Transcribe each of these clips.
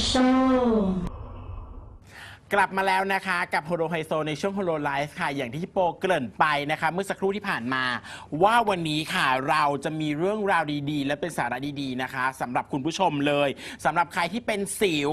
show กลับมาแล้วนะคะ กับโฮโลไฮโซในช่วงโฮโลไลฟ์ค่ะ อย่างที่โปเกริ่นไปนะคะ เมื่อสักครู่ที่ผ่านมา ว่าวันนี้ค่ะเราจะมีเรื่องราวดีๆ และเป็นสาระดีๆนะคะสำหรับคุณผู้ชมเลยสำหรับใครที่เป็นสิว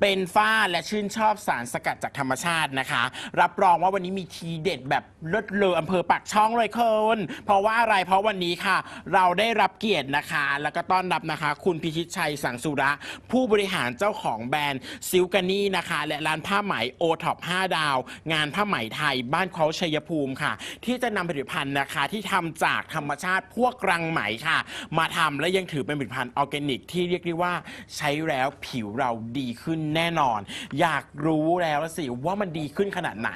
เป็นฝ้าและชื่นชอบสารสกัดจากธรรมชาตินะคะ รับรองว่าวันนี้มีทีเด็ดแบบเลิศเลออำเภอปากช่องเลยคุณเพราะว่าอะไรเพราะวันนี้ค่ะ เราได้รับเกียรตินะคะ แล้วก็ต้อนรับนะคะ คุณพิชิตชัยสังสุระ ผู้บริหารเจ้าของแบรนด์ซิลกานี่นะคะ และร้านผ้าไหมโอท็อป5ดาว งานผ้าไหมไทยบ้านเขาชัยภูมิค่ะ ที่จะนำผลิตภัณฑ์นะคะที่ทำจากธรรมชาติพวกรังไหมค่ะ มาทำและยังถือเป็นผลิตภัณฑ์ออร์แกนิก ที่เรียกได้ว่าใช้แล้วผิวเราดีขึ้นแน่นอน อยากรู้แล้วสิว่ามันดีขึ้นขนาดไหน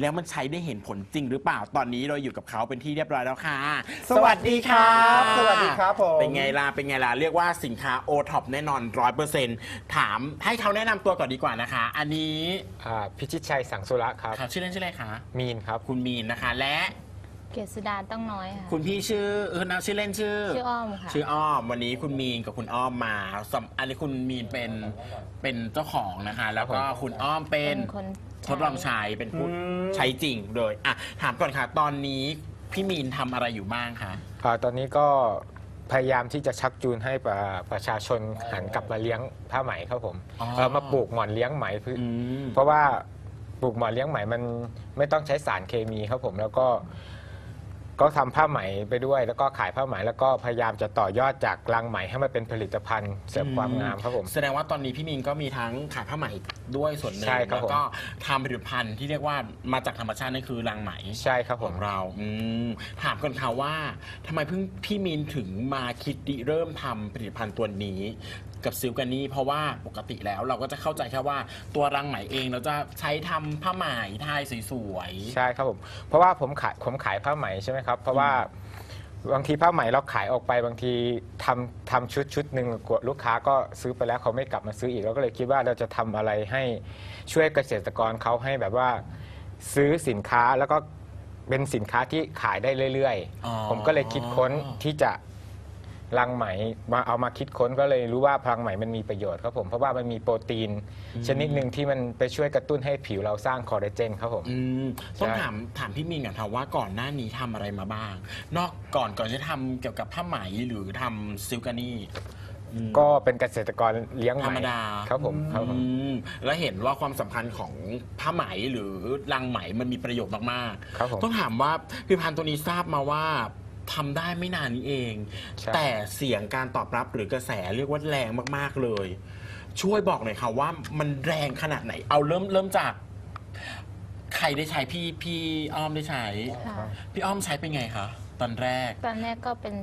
แล้วมันใช้ได้เห็นผลจริงหรือเปล่าตอนนี้เราอยู่กับเขาเป็นที่เรียบร้อยแล้วค่ะ สวัสดีครับสวัสดีครับผมเป็นไงล่ะเป็นไงล่ะเรียกว่าสินค้าโอท็อปแน่นอนร้อยเปอร์เซ็นต์ถามให้เขาแนะนำตัวก่อนดีกว่านะคะ อันนี้อ่าพิชิตชัยสังสุระครับ ค่ะชื่อเล่นชื่ออะไรคะมีนครับ คุณมีนนะคะ และเกษดาต้องน้อยค่ะคุณพี่ชื่อเออนะชื่อเล่นชื่อ ชื่ออ้อมค่ะ ชื่ออ้อมวันนี้คุณมีนกับคุณอ้อมมาสำอันนี้คุณมีนเป็นเป็นเจ้าของนะคะ แล้วก็คุณอ้อมเป็นเป็นคนทดลองใช้เป็นผู้อืม ใช้จริงเลยอะถามก่อนค่ะ ตอนนี้พี่มีนทำอะไรอยู่บ้างคะอาตอนนี้ก็ พยายามที่จะชักจูนให้ประประชาชนหันกลับมาเลี้ยงผ้าไหมครับผมเออมาปลูกหมอนเลี้ยงไหมเพื่ออืมเพราะว่าปลูกหมอนเลี้ยงไหมมันไม่ต้องใช้สารเคมีครับผม แล้วก็ ก็ทำผ้าไหมไปด้วย แล้วก็ขายผ้าไหมแล้วก็พยายามจะต่อยอดจากรังไหมให้มันเป็นผลิตภัณฑ์เสริมความงามครับผม แสดงว่าตอนนี้พี่มีนก็มีทั้งขายผ้าไหมด้วยส่วนหนึ่งใช่ครับแล้วก็ทำผลิตภัณฑ์ที่เรียกว่ามาจากธรรมชาตินั่นคือรังไหมใช่ครับขผอมงเราอืมถามก่อนค่ะว่าทำไมเพิ่งพี่มีนถึงมาคิดริเริ่มทำผลิตภัณฑ์ตัวนี้ กับซิลกันนี่เพราะว่าปกติแล้วเราก็จะเข้าใจแค่ว่าตัวรังไหมเองเราจะใช้ทำผ้าไหมไทยสวยๆใช่ครับผมเพราะว่าผมขายผมขายผ้าไหมใช่ไหมครับ เพราะว่าบางทีผ้าไหมเราขายออกไปบางทีทำทำชุดชุดหนึ่งกว่าลูกค้าก็ซื้อไปแล้วเขาไม่กลับมาซื้ออีกเราก็เลยคิดว่าเราจะทำอะไรให้ช่วยเกษตรกรเขาให้แบบว่าซื้อสินค้าแล้วก็เป็นสินค้าที่ขายได้เรื่อยอ๋อๆผมก็เลยคิดค้นที่จะ รังไหมมาเอามาคิดค้นก็เลยรู้ว่าพลังไหมมันมีประโยชน์ครับผม เพราะว่ามันมีโปรตีน ชนิดหนึ่งที่มันไปช่วยกระตุ้นให้ผิวเราสร้างคอลลาเจนครับผม อืมต้องใช่ถามถามพี่มีนก่อนค่ะว่าก่อนหน้านี้ทำอะไรมาบ้าง นอกก่อนก่อนจะทำเกี่ยวกับผ้าไหมหรือทำซิลกานี่อืม ก็เป็นเกษตรกรเลี้ยงไหธรรมดา ครับผมครับผม อืมแล้วเห็นว่าความสำคัญของผ้าไหมหรือรังไหมมันมีประโยชน์มากครับผม ๆต้องถามว่าผลิตภัณฑ์ตัวนี้ทราบมาว่า ทำได้ไม่นานนี้เอง ใช่ แต่เสียงการตอบรับหรือกระแสเรียกว่าแรงมากๆเลย ช่วยบอกหน่อยค่ะว่ามันแรงขนาดไหน เอาเริ่มเริ่มจาก ใครได้ใช้พี่พี่อ้อมได้ใช้ ค่ะ พี่อ้อมใช้เป็นไงคะตอนแรก ตอนแรกก็เป็น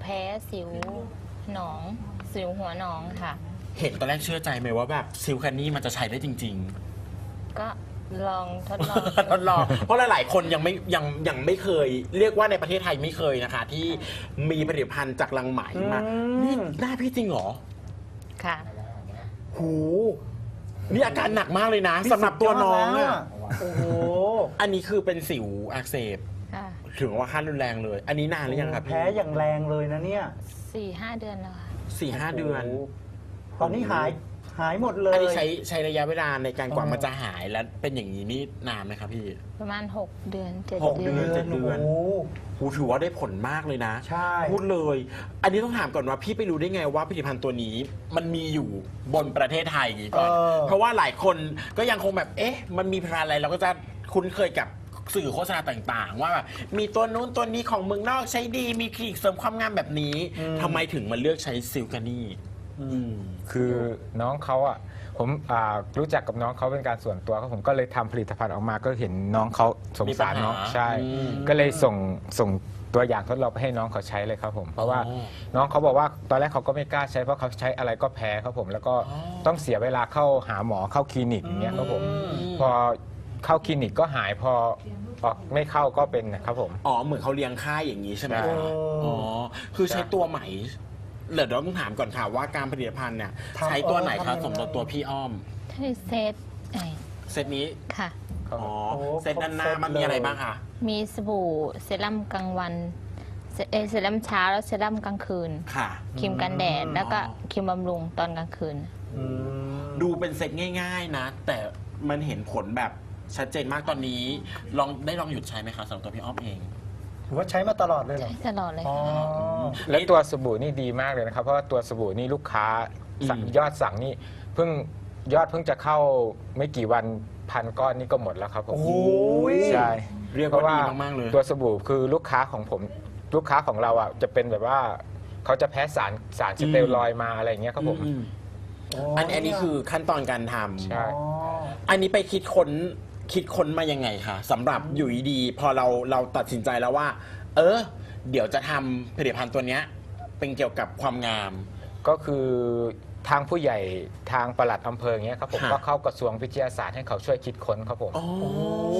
แพ้สิวหนอง สิวหัวหนองค่ะ เห็นตอนแรกเชื่อใจไหมว่าแบบซิลคันนี่มันจะใช้ได้จริง ก็ ลองทดลองๆทดลอง เพราะหลาย ๆ คนยังไม่ยังยังไม่เคย เรียกว่าในประเทศไทยไม่เคยนะคะ ที่มีผลิตภัณฑ์จากลังไหมมาอืม นี่หน้าพี่จริงเหรอค่ะ หูนี่อาการหนักมากเลยนะสำหรับตัวน้องสุดยดอะแล้วโอ้โห อันนี้คือเป็นสิวอักเสบค่ะ ถึงว่าขั้นรุนแรงเลย อันนี้นานหรือยังครับพี่แพ้อย่างแรงเลยนะเนี่ยสี่ห้าเดือนแล้วค่ะ สี่ห้าเดือน โโหตอนนี้หาย หายหมดเลย อันนี้ใช้ใช้ระยะเวลาในการกว่าอ๋อมันจะหายแล้วเป็นอย่างนี้นี่นานไหมครับพี่ ประมาณ 6 เดือนเจ็ดหกเดืเดือนนเจ็ดเดือน โอ้โหหูถือว่าได้ผลมากเลยนะใช่ พูดเลย อันนี้ต้องถามก่อนว่าพี่ไปรู้ได้ไงว่าผลิตภัณฑ์ตัวนี้มันมีอยู่บนประเทศไทยอย่างนี้ก่อนเออ เพราะว่าหลายคนก็ยังคงแบบเอ๊ะ มันมีผลิตภัณฑ์อะไรเราก็จะคุ้นเคยกับสื่อโฆษณาต่างๆ ว่าแบบมีตัวนู้นตัวนี้ของเมืองนอกใช้ดีมีคลินิกเสริมความงามแบบนี้ทำไมถึงมาเลือกใช้ซิลกานี่อืม คือน้องเขาอะผมอ่ารู้จักกับน้องเขาเป็นการส่วนตัวครับผมก็เลยทำผลิตภัณฑ์ออกมาก็เห็นน้องเขาสงสารน้องมีปัญหาใช่ อืมก็เลยส่งส่งตัวอย่างทดลองไปให้น้องเขาใช้เลยครับผมเพราะว่าอ๋อน้องเขาบอกว่าตอนแรกเขาก็ไม่กล้าใช้เพราะเขาใช้อะไรก็แพ้ครับผมแล้วก็อ๋อ ต้องเสียเวลาเข้าหาหมอเข้าคลินิกอย่างเงี้ยครับผมอืมพอเข้าคลินิกก็หายพอออกไม่เข้าก็เป็นนะครับผม อ๋อ เหมือนเขาเลี้ยงค่ายอย่างนี้ใช่ไหมใช่คะอ๋อ คือใช้ใช่ตัวไหม เดี๋ยวเราต้องถามก่อนค่ะว่าการผลิตภัณฑ์เนี่ยทำใช้ตัวไหนเออคะทำยังไง สมกับตัวพี่อ้อมที่เซตเอ้ยเซตนี้ ค่ะครับอ๋อ โอ้เซตด้านหน้าครบเซตมันมีอะไรเลย บ้างคะมีสบู่เซรั่มกลางวันเซเอ่อเซรั่มเช้าแล้วเซรั่มกลางคืนค่ะ ครีมกันแดดแล้วก็อ๋อครีมบำรุงตอนกลางคืน อืม ดูเป็นเซ็ตง่าย ๆนะ แต่มันเห็นผลแบบชัดเจนมากตอนนี้ ลองได้ลองหยุดใช้ไหมคะสำหรับตัวพี่อ้อมเอง ถือว่าใช้มาตลอดเลยเหรอตลอดเลยอ๋อ ค่ะและตัวสบู่นี่ดีมากเลยนะครับ เพราะว่าตัวสบู่นี่ลูกค้าสั่งอืม ยอดสั่งนี่เพิ่งยอดเพิ่งจะเข้าไม่กี่วันพันก้อนนี่ก็หมดแล้วครับผมโอ้ย ใช่เรียกเพราะว่าว่าดีมากๆเลย ตัวสบู่คือลูกค้าของผมลูกค้าของเราอะจะเป็นแบบว่าเขาจะแพ้สารสารสเตียรอยด์มาอะไรอย่างเงี้ยครับผม อืมอันอันนี้คือขั้นตอนการทำ ใช่ อ๋อ อันนี้ไปคิดค้น คิดค้นมายังไงคะสำหรับอยู่ดีๆพอเราเราตัดสินใจแล้วว่า เออ เดี๋ยวจะทำผลิตภัณฑ์ตัวเนี้ยเป็นเกี่ยวกับความงาม ก็คือทางผู้ใหญ่ทางปลัดอำเภออย่างเงี้ยครับผมค่ะ ก็เข้ากระทรวงวิทยาศาสตร์ให้เขาช่วยคิดค้นครับผมอ๋อ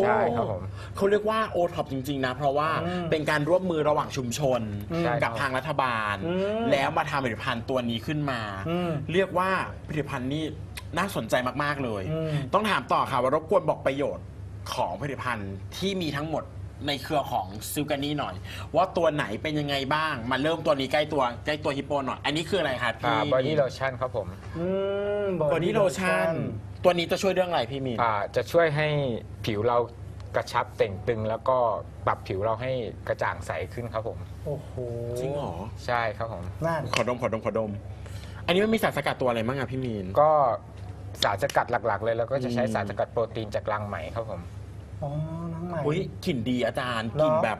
ใช่ครับผมเขาเรียกว่าโอท็อปจริง ๆ นะ เพราะว่าอืมเป็นการร่วมมือระหว่างชุมชน ใช่กับครับทางรัฐบาล อืมแล้วมาทำผลิตภัณฑ์ตัวนี้ขึ้นมา อืม เรียกว่าผลิตภัณฑ์นี้ น่าสนใจมาก ๆ เลย อืม ต้องถามต่อค่ะว่ารบกวนบอกประโยชน์ของผลิตภัณฑ์ที่มีทั้งหมดในเครือของซิลกานี่หน่อย ว่าตัวไหนเป็นยังไงบ้าง มาเริ่มตัวนี้ใกล้ตัวใกล้ตัวฮิปโปหน่อย อันนี้คืออะไรคะพี่บอดี้โลชั่นครับผมอืมบอดี้โลชั่น ตัวนี้จะช่วยเรื่องอะไรพี่มีน อ่าจะช่วยให้ผิวเรากระชับเต่งตึง แล้วก็ปรับผิวเราให้กระจ่างใสขึ้นครับผม โอ้โหจริงเหรอ ใช่ครับผม นั่นขอดมขอดมขอดม อันนี้มันมีสารสกัดตัวอะไรบ้างอะพี่มีน ก็ สารสกัดหลักๆ เลย แล้วก็จะใช้สารสกัดโปรตีนจากรังไหมครับผม อ๋อน้องใหม่ อุ้ยกลิ่นดีอาจารย์เหรอกลิ่นแบบ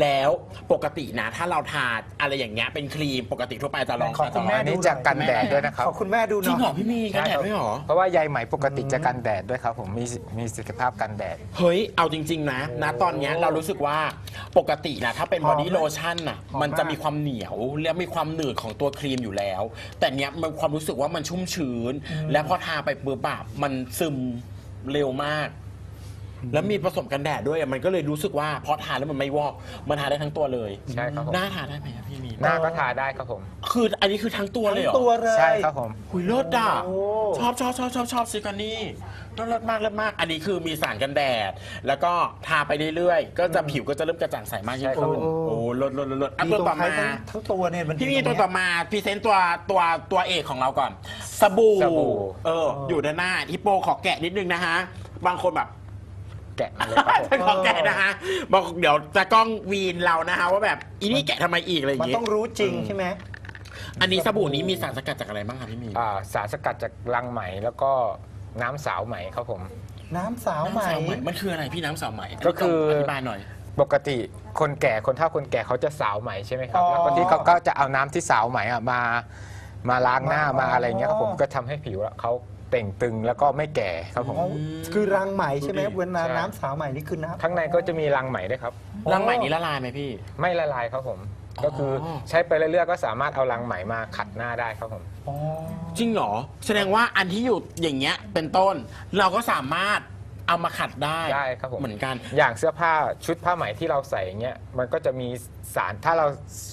แล้วปกตินะ ถ้าเราทาอะไรอย่างเงี้ยเป็นครีมปกติทั่วไปจะลองขอคุณแม่ อันดูนี้หน่อยจะกันแดดด้วยนะครับขอคุณแม่ดูหจริน่งเหรออยพี่มีนกันแดดด้วยเหรอ เพราะว่าใยไหมปกติจะกันแดดด้วยครับผมมีมีศักยภาพกันแดด เฮ้ย เอาจริง ๆ นะ ณ ตอนเนี้ยเรารู้สึกว่าปกตินะถ้าเป็นหอมบอดี้โลชั่นน่ะหอมมันจะมากมีความเหนียว และมีความหนืดของตัวครีมอยู่แล้ว แต่เนี้ยมันความรู้สึกว่ามันชุ่มชื้น และพอทาไปปุ๊บแบบมันซึมเร็วมาก แล้วมีผสมกันแดดด้วยอะมันก็เลยรู้สึกว่าพอทาแล้วมันไม่วอกมันทาได้ทั้งตัวเลย ใช่ครับผมหน้าทาได้ไหมครับพี่มีนหน้าก็ทาได้ครับผม คืออันนี้คือทั้งตัวเลยเหรอ ตัวเลยใช่ครับผม หุยเลิศอะโอ้ ชอบชอบชอบชอบชอบซิกานี่เลิศมากเลิศมาก อันนี้คือมีสารกันแดด แล้วก็ทาไปเรื่อยๆ ก็จะผิวก็จะเริ่มกระจ่างใสมากยิ่งใช่ครับขึ้นผม โอ้เลิศเลิศเลิศเลิศอะดีตัวตรงต่อท้ายมา ทั้งทั้งตัวเนี่ยมันพี่มีดีตัวรงต่อเนี้ยมาพรีเซนต์ตัวตัวตัวเอกของเราก่อน สบู่สบู่ เออ อยู่ด้านหน้าฮิปโปขอแกะนิดนึงนะฮะ บางคนแบบ แกะมาเลยครับผม ขอแกะนะฮะบอกเดี๋ยวจะกล้องวีนเรานะฮะว่าแบบอีนี่แกะทำไมอีกอะไรอย่างมันงี้ต้องรู้จริงใช่ไหม อันนี้สบู่นี้มีสารสกัดจากอะไรบ้างคะพี่มีนอ่าสารสกัดจากรังไหมแล้วก็น้ำสาวไหมครับผม น้ำสาวใหม่ น้ำสาวไหมมันคืออะไรพี่น้ำสาวไหมก็คืออธิบายหน่อย ปกติคนแก่คนเฒ่าคนแก่เขาจะสาวไหมใช่ไหมครับอ๋อแล้วบางทีเขาก็จะเอาน้ำที่สาวไหมอะมา มาล้างหน้าอ๋อมาอะไรเงี้ยครับผมก็ทำให้ผิวเขา เต่งตึงแล้วก็ไม่แก่ครับผม อ๋อคือรังไหมใช่ไหมดูดิเวลาใช่ น้ำสาวใหม่นี่คือน้ำ ข้างในก็จะมีรังไหมด้วยครับ รังไหมนี้ละลายไหมพี่ ไม่ละลายครับผม ก็คืออ ใช้ไปเรื่อยๆก็สามารถเอารังไหมมาขัดหน้าได้ครับผมอ๋อจริงเหรอ แสดงว่าอันที่อยู่อย่างเงี้ยเป็นต้น เราก็สามารถเอามาขัดได้ได้ครับผม เหมือนกัน อย่างเสื้อผ้าชุดผ้าไหมที่เราใส่เงี้ยมันก็จะมีสารถ้าเรา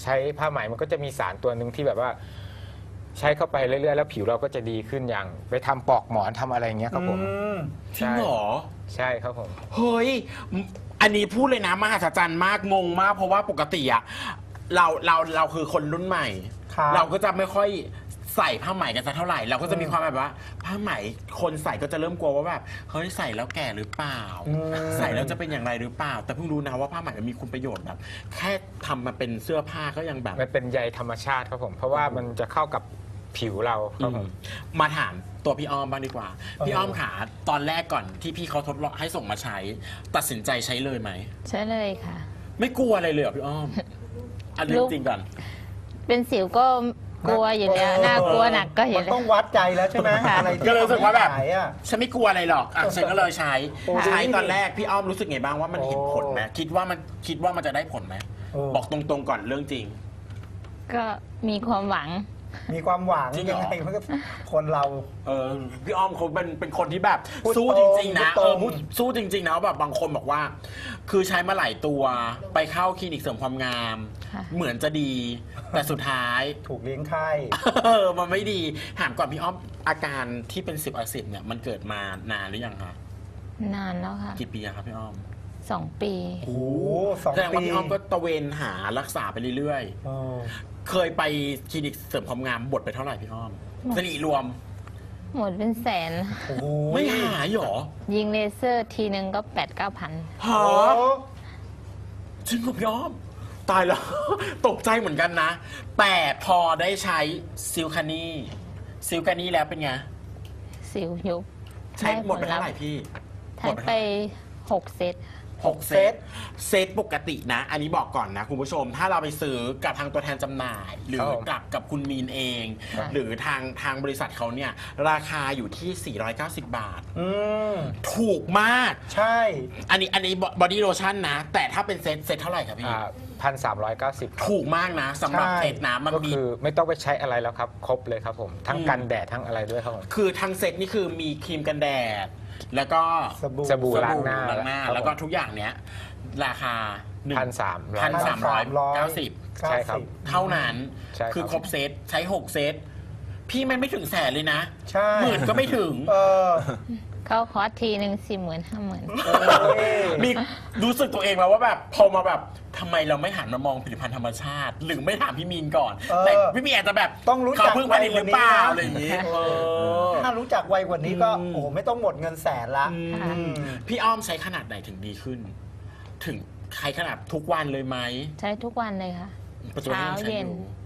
ใช้ผ้าไหมมันก็จะมีสารตัวหนึ่งที่แบบว่า ใช้เข้าไปเรื่อยๆ แล้วผิวเราก็จะดีขึ้นอย่าง ไปทำปลอกหมอนทำอะไรเงี้ยครับผม อืมจริงเหรอ ใช่ครับผม เฮ้ย อันนี้พูดเลยนะ มหัศจรรย์มากงงมาก เพราะว่าปกติอะเราเราเราคือคนรุ่นใหม่ ครับ เราก็จะไม่ค่อยใส่ผ้าไหมกันสักเท่าไหร่ เราก็จะมีความแบบว่า ผ้าไหมคนใส่ก็จะเริ่มกลัวว่าแบบเฮ้ยใส่แล้วแก่หรือเปล่าอืมใส่แล้วจะเป็นอย่างไรหรือเปล่า แต่เพิ่งรู้นะว่าผ้าไหมมันมีคุณประโยชน์แบบแค่ทำมาเป็นเสื้อผ้าก็ยังแบบ มันเป็นใยธรรมชาติครับผม เพราะว่ามันจะเข้ากับ ผิวเราครับผม มาถามตัวพี่อ้อมบ้างดีกว่า พี่อ้อมขาตอนแรกก่อนที่พี่เขาทดลองให้ส่งมาใช้ ตัดสินใจใช้เลยไหม ใช่เลยค่ะ ไม่กลัวอะไรเลยเหรอพี่อ้อม อันเรื่องจริงก่อน เป็นสิวก็กลัวอยู่แล้วน่ากลัวหนักก็อยู่มันแล้ต้วองวัดใจแล้วใช่ไหมค่ะอะไรที่ก็เลยรู้สึกว่าแบบขายอะฉันไม่กลัวอะไรหรอกอะฉันก็เลยใช้โอ้ใช้ตอนแรกพี่อ้อมรู้สึกไงบ้างว่ามันเห็นผลไหมคิดว่ามันคิดว่ามันจะได้ผลไหมโอ้บอกตรงๆก่อนเรื่องจริง ก็มีความหวัง มีความหวังจริงเหรยัองไงมันก็คนเรา เออพี่อ้อมเขาเป็นเป็นคนที่แบบ พูดสู้จริง ๆ นะตรง เออพูดสู้จริง ๆ นะแบบบางคนบอกว่า คือใช้มาหลายตัวไปเข้าคลินิกเสริมความงาม ค่ะ เหมือนจะดี แต่สุดท้าย ถูกเลี้ยงไข้เออ มันไม่ดีถามก่อนพี่อ้อมอาการที่เป็นสิบอาสิบเนี่ยมันเกิดมานานหรือยังคะนานแล้วค่ะ กี่ปีอะครับพี่อ้อม สองปี โอ้โหสองแสดงว่าปีพี่อ้อมก็ตระเวนหารักษาไปเรื่อยเออๆ เคยไปคลินิกเสริมความงามบทไปเท่าไหร่พี่อ้อมหมด สิริรวม หมดเป็นแสน โอ้โหไม่หายหรอยิงเลเซอร์ทีนึงก็แปดเก้าพัน หาโอ้โหจริงเหรอพี่อ้อม ตายแล้ว ตกใจเหมือนกันนะ แต่พอได้ใช้ซิลคานี่ซิลคานี่แล้วเป็นไง สิวยุบใช้หมดไปเท่าไหร่พี่ ใช้ไปหกเซต หกเซต เซตปกตินะ อันนี้บอกก่อนนะคุณผู้ชม ถ้าเราไปซื้อกับทางตัวแทนจำหน่าย หรือครับผมกับกับคุณมีนเอง ครับ หรือทางทางบริษัทเขาเนี่ย ราคาอยู่ที่ 490 บาท อืม ถูกมาก ใช่อันนี้อันนี้บอดี้โลชั่นนะ แต่ถ้าเป็นเซตเซตเท่าไหร่ครับพี่ พันสามร้อยเก้าสิบถูกมากนะสำหรับใช่เซตนะมันก็มี คือไม่ต้องไปใช้อะไรแล้วครับ ครบเลยครับผม ทั้งอืม กันแดดทั้งอะไรด้วยครับผม คือทั้งเซตนี่คือมีครีมกันแดด แล้วก็สบู่ สบู่ล้างหน้าล้างหน้า ครับแล้วก็ผม ทุกอย่างเนี้ยราคาหนึ่งพันสามร้อยพันสามร้อยเก้าสิบ ใช่ครับ เท่านั้น ใช่ครับ คือครบเซตใช้ 6 เซต พี่มันไม่ถึงแสนเลยนะ ใช่หมื่นก็ไม่ถึง เออเขาคอร์สทีหนึ่งสี่หมื่นห้าหมื่นโอ้ยมีรู้สึกตัวเองแล้วว่าแบบพอมาแบบทำ ไมเราไม่หันมามองผลิตภัณฑ์ธรรมชาติ หรือไม่ถามพี่มีนก่อน เออแต่พี่มีนอาจจะแบบต้องรู้จักเขาเพิ่งผลิตหรือเปล่าไว้อะไรอย่างนี้เออถ้ารู้จักไวกว่านี้ก็อืมโอ้โหไม่ต้องหมดเงินแสนละอืมอืม พี่อ้อมใช้ขนาดไหนถึงดีขึ้น ถึงใช้ขนาดทุกวันเลยไหมใช้ทุกวันเลยค่ะ ปัจจุบันยังใช้เช้าเย็อนยู่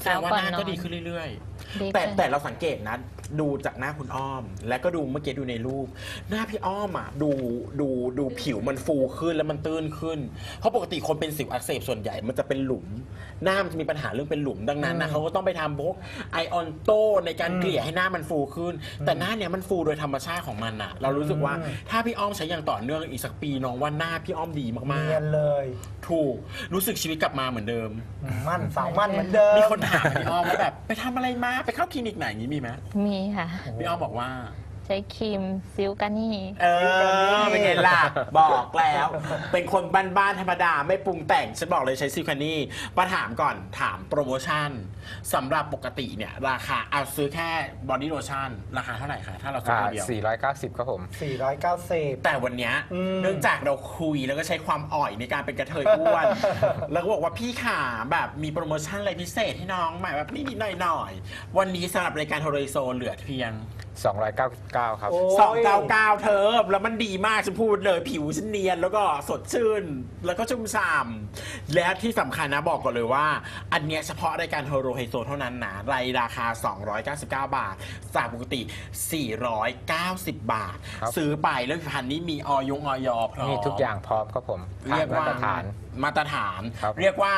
แสดงว่าเช้าก่อนหน้าก็นอนดีขึ้นเรื่อยดี ๆแต่ขึ้นแต่เราสังเกตนะ ดูจากหน้าคุณอ้อม และก็ดูเมื่อกี้ดูในรูป หน้าพี่อ้อมอะดูดูดูผิวมันฟูขึ้นแล้วมันตื้นขึ้น เพราะปกติคนเป็นสิวอักเสบส่วนใหญ่มันจะเป็นหลุม หน้ามันจะมีปัญหาเรื่องเป็นหลุมดังนั้นนะอืมเขาก็ต้องไปทำพวกไอออนโตในการเกลี่ยให้หน้ามันฟูขึ้น แต่หน้าเนี้ยมันฟูโดยธรรมชาติของมันอะ เรารู้สึกว่าอืมถ้าพี่อ้อมใช้อย่างต่อเนื่องอีกสักปีน้องว่าหน้าพี่อ้อมดีมากเนียนเลยๆ ถูกรู้สึกชีวิตกลับมาเหมือนเดิม มั่นสาวมั่นเหมือนเดิมมีคนถามพี่อ้อมว่าแบบไปทำอะไรมาไปเข้าคลินิกไหนอย่างนี้มีไหมมีค่ะ พี่อ้อมบอกว่าใช้ครีมซิลกานี่ เออเป็นไงล่ะ บอกแล้ว เป็นคนบ้านๆธรรมดาไม่ปรุงแต่ง ฉันบอกเลยใช้ซิลคานี่มาถามก่อนถามโปรโมชั่นสำหรับปกติเนี่ย ราคาเอาซื้อแค่บอดี้โลชั่น ราคาเท่าไหร่คะถ้าเราซื้ออ่าคนเดียวสี่ร้อยเก้าสิบครับผม 490 แต่วันเนี้ยอืม เนื่องจากเราคุยแล้วก็ใช้ความอ่อยในการเป็นกระเทยอ้วน แล้วก็บอกว่าพี่ขาแบบมีโปรโมชั่นอะไรพิเศษให้น้องใหม่แบบนิดๆหน่อยๆ วันนี้สำหรับรายการโทรโซนเหลือเพียง 299 ครับโอ้สองเก้าเก้าเธอแล้วมันดีมากฉันพูดเลยผิวฉันเนียนแล้วก็สดชื่น แล้วก็ชุ่มฉ่ำและที่สำคัญนะบอกก่อนเลยว่า อันเนี้ยเฉพาะรายการโฮโรไฮโซเท่านั้นนะรายราคา 299 บาท จากปกติ 490 บาท ครับ ซื้อไปแล้วผลิตภัณฑ์นี้มีออยงออยพร้อม มีทุกอย่างพร้อมครับผมผ่าเรีนยกมาว่าตรฐาน มาตรฐาน ครับเรียกว่า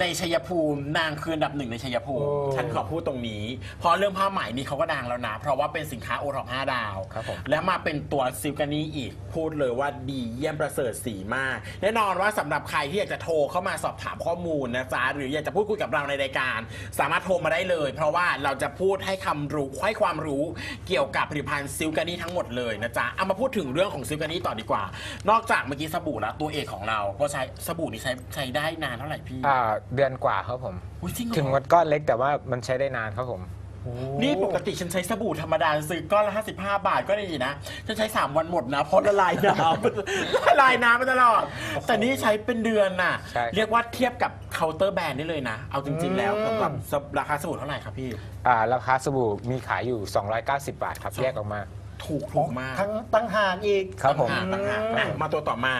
ในชัยภูมินางคืออันดับหนึ่งในชัยภูมิ โอ้ฉันขอพูดตรงนี้ เพราะเรื่องผ้าไหมนี่เขาก็ดังแล้วนะ เพราะว่าเป็นสินค้าโอท็อป5ดาว ครับผม แล้วมาเป็นตัวซิลกานีอีก พูดเลยว่าดีเยี่ยมประเสริฐสีมาก แน่นอนว่าสำหรับใครที่อยากจะโทรเข้ามาสอบถามข้อมูลนะจ๊ะหรืออยากจะพูดคุยกับเราในรายการ สามารถโทรมาได้เลย เพราะว่าเราจะพูดให้คำรู้ให้ความรู้เกี่ยวกับผลิตภัณฑ์ซิลกานีทั้งหมดเลยนะจ๊ะเอามาพูดถึงเรื่องของซิลกานีต่อดีกว่า นอกจากเมื่อกี้สบู่แล้วตัวเอกของเราก็ใช้สบู่นี่ใช้ใช้ได้นานเท่าไหร่พี่ อ่าเดือนกว่าครับผม อุ๊ยจริงเหรอ ถึงมันก้อนเล็กแต่ว่ามันใช้ได้นานครับผมโอ้นี่ปกติฉันใช้สบู่ธรรมดาซื้อก้อนละ 55 บาทก็ดีนะ ฉันใช้ 3 วันหมดนะเพราะละลายน้ำ ละลายน้ำมาตลอด แต่นี่ใช้เป็นเดือนน่ะ ใช่ครับ เรียกว่าเทียบกับเคาน์เตอร์แบรนด์ได้เลยนะ เอาจริง ๆ แล้วสำหรับราคาสบู่เท่าไหร่ครับพี่ อ่าราคาสบู่มีขายอยู่ 290 บาทครับแยกออกมา ถูกถูกมาก ทั้งตั้งหากอีก ครับผม ต่างหากต่างหากอะมาตัวต่อมา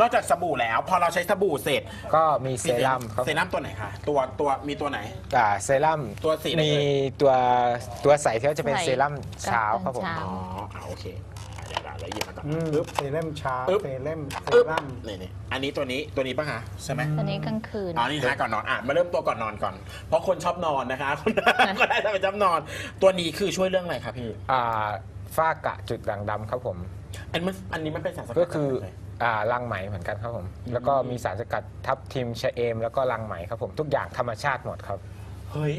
นอกจากสบู่แล้ว พอเราใช้สบู่เสร็จก็มีเซรั่มครับเซรั่มตัวไหนคะตัวตัวมีตัวไหน อ่าเซรั่มตัวสีอะไรมีเอ่ยตัวตัวใสที่จะเป็นใสเซรั่มเช้าครับผม เช้า อ๋ออะโอเคเดี๋ยวเราหยิบมาก่อน อืมปึ๊บ เซรั่มเช้าอึ๊บ เซรั่มเซปึ๊บรั่ม นี่นี่อันนี้ตัวนี้ตัวนี้ปะคะใช่ไหมตอนนี้กลางคืน อ๋อนี่ท้ายก่อนนอนอะมาเริ่มตัวก่อนนอนก่อน เพราะคนชอบนอนนะคะ คนก็ได้จะไปชอบนอน ตัวนี้คือช่วยเรื่องอะไรครับพี่ อ่า ฝ้ากระจุดด่างดำครับผม อันมันอันนี้มันเป็นสารสกัดก็คือจากะไร อ่ารังไหมเหมือนกันครับผม แล้วก็มีสารสกัดทับทิมชะเอม แล้วก็รังไหมครับผม ทุกอย่างธรรมชาติหมดครับ เฮ้ย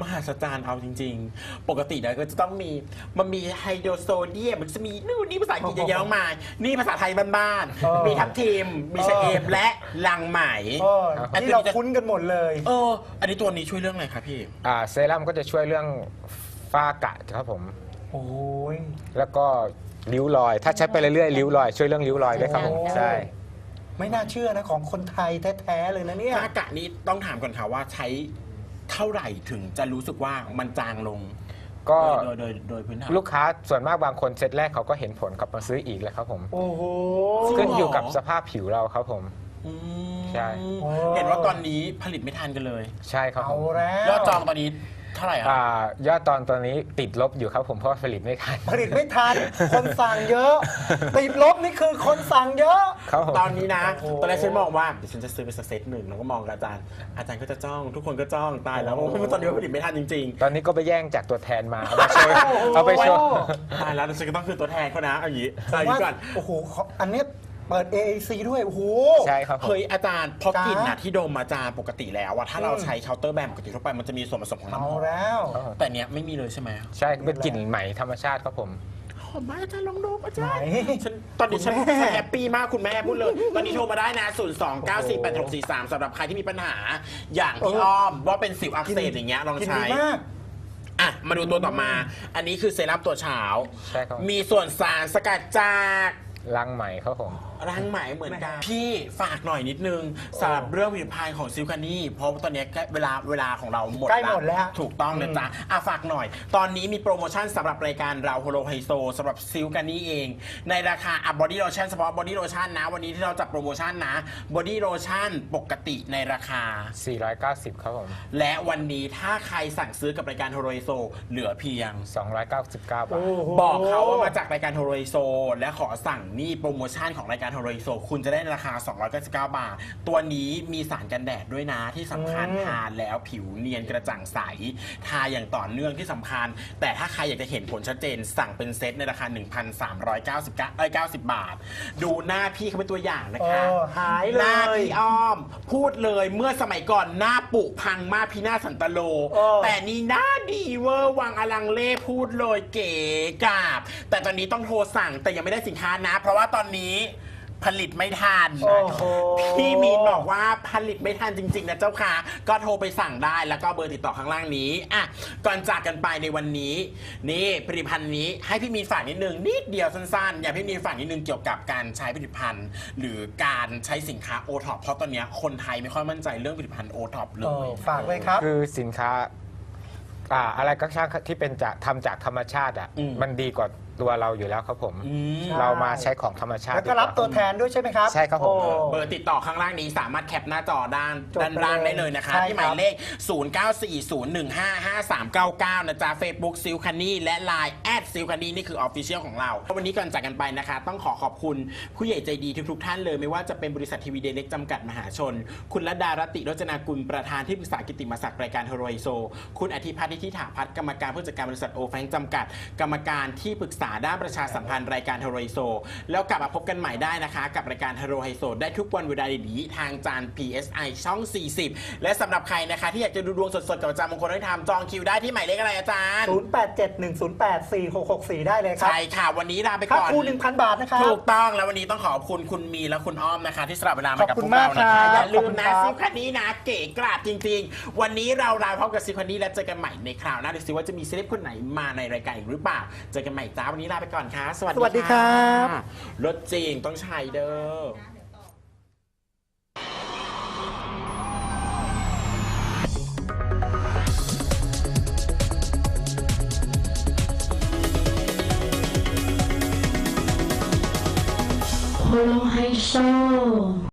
มหัศจรรย์เอาจริง ๆ ปกติเนี่ยก็จะต้องมี มันมีไฮโดรโซเดียม มันจะมีนู่นนี่ภาษาอังกฤษเยอะแยะมากมายนี่ภาษาไทยบ้านเออ ๆ มีทับทิม มีชะเอมและลังไหม เอออันนี้ที่เราจะคุ้นกันหมดเลย เออ อันนี้ตัวนี้ช่วยเรื่องอะไรครับพี่ อ่าเซรั่มก็จะช่วยเรื่องฝ้ากระครับผม โอ้ย แล้วก็ริ้วรอย ถ้าใช้ไปเรื่อยๆริ้วรอย ช่วยเรื่องริ้วรอยด้วยครับผมโอ้ใช่ ไม่น่าเชื่อนะของคนไทยแท้ๆเลยนะเนี่ยฝ้ากระนี้ต้องถามก่อนค่ะว่าใช้เท่าไหร่ถึงจะรู้สึกว่ามันจางลงก็โดยโดยโดยพื้นฐานลูกค้าส่วนมากบางคนเซตแรกเขาก็เห็นผลกลับมาซื้ออีกแล้วครับผม โอ้โหจริงขึ้นอยู่เหรอกับสภาพผิวเราครับผมอืมใช่โอ้เห็นว่าตอนนี้ผลิตไม่ทันกันเลย ใช่ครับผเอามแล้วยอดจองตอนนี้ เท่าไหร่อะอ่ายอดตอนตอนนี้ติดลบอยู่ครับผมเพราะว่าผลิตไม่ทันผลิตไม่ทัน คนสั่งเยอะ ติดลบนี่คือคนสั่งเยอะ ครับผม ตอนนี้นะ โอ้โห ตอนแรกฉันมองว่าเดี๋ยวฉันจะซื้อไปสักเซตหนึ่งแล้วก็มองกับอาจารย์ อาจารย์ก็จะจ้อง ทุกคนก็จ้องตายแล้วโอ้โหเพราะว่าตอนนี้ผลิตไม่ทันจริง ตอนนี้ก็ไปแย่งจากตัวแทนมา เอาไปโชว์เอาไปโชว์ ๆ ตายแล้วฉันก็ต้องคือตัวแทนเขานะเอาอย่างนี้ผเอามอย่างว่านี้ก่อน โอ้โหเขาอันเนี้ย เปิด AAC ด้วยโอ้โหใช่ครับผม เฮ้ยอาจารย์พอกินจ้านะที่โดมอาจารย์ปกติแล้วอะถ้าเราอืมใช้เคาน์เตอร์แบรนด์ปกติทั่วไปมันจะมีส่วนผสมของน้ำเอาหอมแล้ว แต่เนี้ยไม่มีเลยใช่ไหมใช่เป็นกลิ่นใหม่ธรรมชาติครับผม หอมมากอาจารย์ลองดมอาจารย์ไหน ฉันตอนนี้ฉันคุณแม่ฉันแฮปปี้มากคุณแม่พูดเลย ตอนนี้โทรมาได้นะ 0 2 9 4 8 6 4 3สำหรับใครที่มีปัญหา อย่างพี่อ้อมว่าเป็นสิวอักเสบอย่างเงี้ยลองกินใช้ ดีมาก อะ มาดูตัวต่อมา อันนี้คือเซรั่มตัวเช้า ใช่ครับ มีส่วนสารสกัดจาก รังใหม่ครับผม รังไหมเหมือนกัน พี่ฝากหน่อยนิดนึงสำหรับเรื่องผลิตภัณฑ์ของซิลคานี่เพราะว่าตอนเนี้ยใกล้เวลาเวลาของเราหมดใกล้หมดแล้ว ถูกต้องนะจ๊ะอะฝากหน่อย ตอนนี้มีโปรโมชั่นสำหรับรายการเราโฮโลไฮโซสำหรับซิลคานี่เอง ในราคาอะบอดี้โลชั่นเฉพาะบอดี้โลชั่นนะ วันนี้ที่เราจัดโปรโมชั่นนะบอดี้โลชั่นปกติในราคา 490 ครับผม และวันนี้ถ้าใครสั่งซื้อกับรายการโฮโลไฮโซเหลือเพียง 299 บาทโอ้โหบอกเขาว่ามาจากรายการโฮโรไอโซและขอสั่งนี่โปรโมชั่นของรายการโฮโรไอโซคุณจะได้ในราคา 299 บาท ตัวนี้มีสารกันแดดด้วยนะที่สำคัญอืมทาแล้วผิวเนียนกระจ่างใส ทาอย่างต่อเนื่องที่สำคัญ แต่ถ้าใครอยากจะเห็นผลชัดเจน สั่งเป็นเซตในราคา 1,399เอ้ย90 บาท ดูหน้าพี่เขาเป็นตัวอย่างนะคะเออหายเลย หน้าพี่อ้อม พูดเลยเมื่อสมัยก่อนหน้าปุพังมากพี่หน้าสันตโลเออแต่นี่หน้าดีเวอร์วังอลังเล่พูดเลยเก๋กาบ แต่ตอนนี้ต้องโทรสั่งแต่ยังไม่ได้สินค้านะ เพราะว่าตอนนี้ ผลิตไม่ทันโอ้โหพี่มีนบอกว่าผลิตไม่ทันจริง ๆ นะเจ้าค่ะ ก็โทรไปสั่งได้แล้วก็เบอร์ติดต่อข้างล่างนี้อะก่อนจากกันไปในวันนี้ นี่ผลิตภัณฑ์นี้ให้พี่มีนฝากนิดนึงนิดเดียวสั้นๆ อยากให้พี่มีนฝากนิดนึงเกี่ยวกับการใช้ผลิตภัณฑ์ หรือการใช้สินค้าโอท็อปเพราะตอนเนี้ยคนไทยไม่ค่อยมั่นใจเรื่องผลิตภัณฑ์โอท็อปเลเอยอฝากเลยครับ คือสินค้าอ่าอะไรก็ช่างที่เป็นจากทำจากธรรมชาติอะอืม มันดีกว่า ตัวเราอยู่แล้วครับผม อืมเรามาใช้ของธรรมชาติแล้วก็รับดีาตัวแทนด้วยใช่ไหมครับใช่ครับผม โอ้ เบอร์ติดต่อข้างล่างนี้สามารถแคปหน้าจอด้านจดไปด้านล่างได้เลยนะคะใช่ที่หมายเลข 0940155399 นะจ๊ะ Facebook ซิลคันนี่และ Line แอดซิลคันนี่นี่คือออฟฟิเชียลของเรา วันนี้ก่อนจากกันไปนะคะ ต้องขอขอบคุณผู้ใหญ่ใจดีทุกๆท่านเลย ไม่ว่าจะเป็นบริษัททีวีเดเล็กจำกัดมหาชน คุณรัตดารตติรจนากุลประธานที่ปรึกษากิตติมศักดิ์รายการโฮโรไอโซ คุณอธิพัฒน์นิธิถาพัฒน์กรรมการผู้จัดการบริษัทโอแฟงจำกัด กรรมการที่ปรึกษาด้านประชาสัมพันธ์รายการโฮโรไอโซ แล้วกลับมาพบกันใหม่ได้นะคะ กับรายการโฮโรไฮโซ ได้ทุกวันเวลาดีๆทางจาน PSI ช่อง 40 และสำหรับใครนะคะ ที่อยากจะดูดวงสดๆ กับอาจารย์มงคลให้ทำจองคิวได้ที่หมายเลขอะไรอาจารย์ 0871084664 ได้เลยครับใช่ค่ะ วันนี้ลาไปค่าก่อน ครู1,000 บาทนะครับ ถูกต้องแล้ววันนี้ต้องขอบคุณคุณมีและคุณอ้อมนะคะ ที่สละเวลามากับขอบคุพวณกเรานะมากครัคะบอย่าลืมนะขอบคุณครับ ซิลคันนี้นะ เก๋กราดจริง ๆ วันนี้เราลาพร้อมกับซิลคันนี้แล้วเจอกันใหม่ในคราวหน้าดูซิว่าจะมีเซเลบคนไหนมาในรายการอีกหรือเปล่า เจอกันใหม่จ้าวันนี้ลาไปก่อนค่ะ สวัสดีสวัสดีครับะรถจริงต้องใช้เด้อ Holo High Show